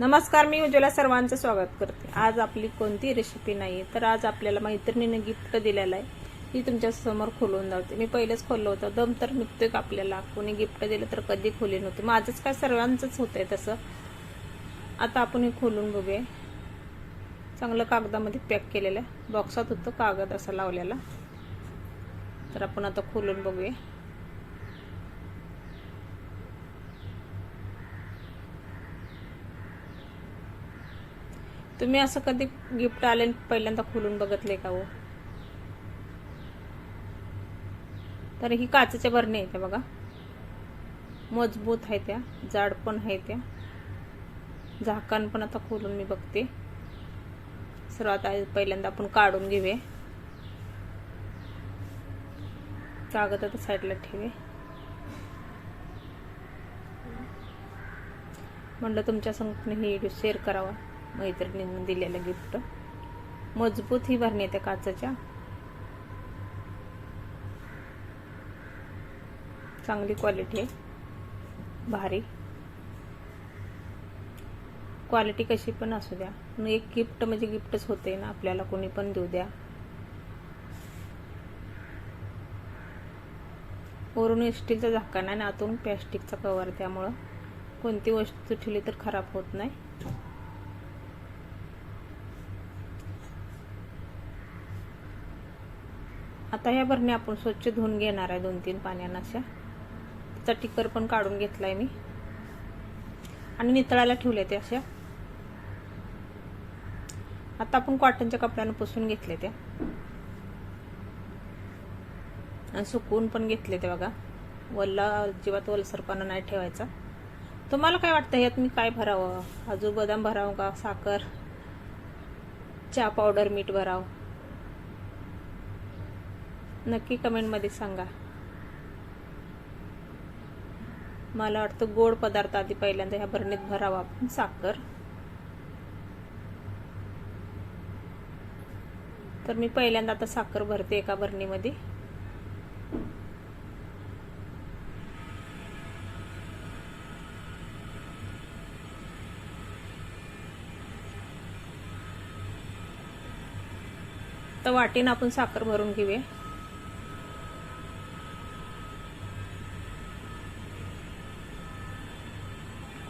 नमस्कार मी उज्ज्वला सर्वांचं स्वागत करते. आज आपली कोणती रेसिपी नाही तर आज आपल्याला मैत्रिणीने गिफ्ट दिलेलं आहे. ती तुमच्यासमोर खोलून जाते मी पहिलेच खोललं होतं. दम तर निघतोय का आपल्याला? कोणी गिफ्ट दिलं तर कधी खोली नव्हती? माझंच काय सर्वांचंच होतंय तसं. आता आपण हे खोलून बघूया. चांगलं कागदामध्ये पॅक केलेलं आहे. बॉक्सात होतं कागद असा लावलेला. तर आपण आता खोलून बघूया. तुम्ही असं कधी गिफ्ट आले पहिल्यांदा खोलून बघितले का हो? तर ही काचेच्या भरणी आहेत त्या बघा. मजबूत आहे त्या जाड पण आहे त्या. झाकण पण आता खोलून मी बघते. सर्वात पहिल्यांदा आपण काढून घेऊया. कागद आता साईडला ठेवे म्हणलं तुमच्या संग ही व्हिडिओ शेअर करावा. मैत्रिणींनी दिलेलं गिफ्ट. मजबूत ही भरणी त्या काचाच्या. चांगली क्वालिटी आहे. भारी. क्वालिटी कशी पण असू द्या. एक गिफ्ट म्हणजे गिफ्टच होते ना आपल्याला कोणी पण देऊ द्या. वरून स्टीलचा झाकण नाही आणि आतून प्लॅस्टिकचा कवर त्यामुळं. कोणती वस्तू ठेवली तर खराब होत नाही. आता ह्या भरण्या आपण स्वच्छ धुवून घेणार आहे दोन तीन पाण्यानं अशा. त्याचा टिकर पण काढून घेतलाय मी. आणि नितळायला ठेवले ते अशा. आता आपण कॉटनच्या कपड्यानं पुसून घेतले त्या. आणि सुकवून पण घेतले ते बघा. वल्ला अजिबात वलसरपणा नाही ठेवायचा. तुम्हाला काय वाटतं यात मी काय भरावं? काजू बदाम भरावं का? साखर? चहा पावडर मीठ भरावं? नक्की कमेंटमध्ये सांगा. मला वाटतं गोड पदार्थ आधी पहिल्यांदा ह्या भरणीत भरावा. आपण साखर. तर मी पहिल्यांदा आता साखर भरते एका भरणीमध्ये. तर वाटेनं आपण साखर भरून घेऊया.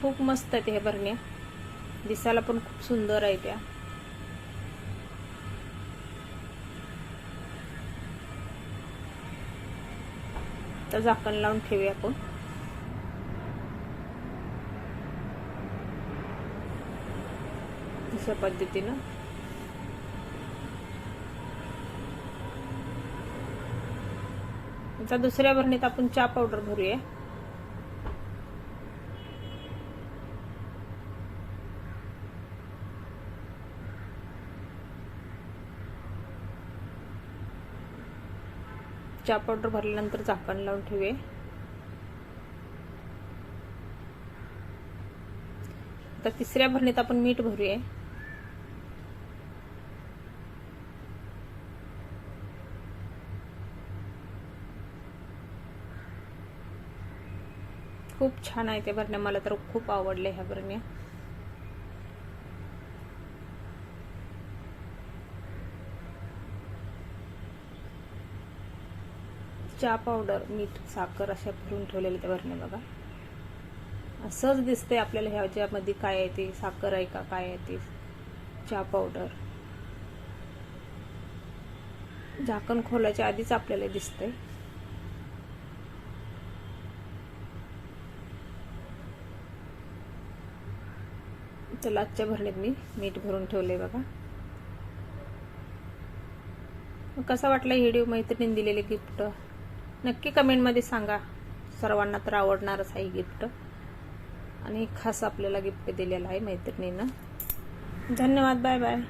खूप मस्त आहेत ह्या भरण्या दिसायला पण खूप सुंदर आहे त्या तर झाकण लावून ठेवूया आपण. अशा पद्धतीनं. आता दुसऱ्या भरणीत आपण चहा पावडर भरूया. चहा पावडर भरल्यानंतर झाकण लावून ठेवे आता तिसऱ्या भरणीत आपण मीठ भरूया. खूप छान आहे त्या भरण्या मला तर खूप आवडल्या ह्या भरण्या चहा पावडर मीठ साखर अशा भरून ठेवलेल्या त्या भरणे बघा. असंच दिसते आपल्याला ह्याच्यामध्ये काय आहे ते साखर आहे का काय आहे ते. चहा पावडर झाकण खोलायच्या आधीच आपल्याला दिसते चला आजच्या भरणीत मी मीठ भरून ठेवले बघा. कसा वाटला व्हिडिओ मैत्रिणीने दिलेले गिफ्ट नक्की कमेंटमध्ये सांगा. सर्वांना तर आवडणारच आहे गिफ्ट आणि खास आपल्याला गिफ्ट दिलेलं आहे मैत्रिणीनं. धन्यवाद बाय बाय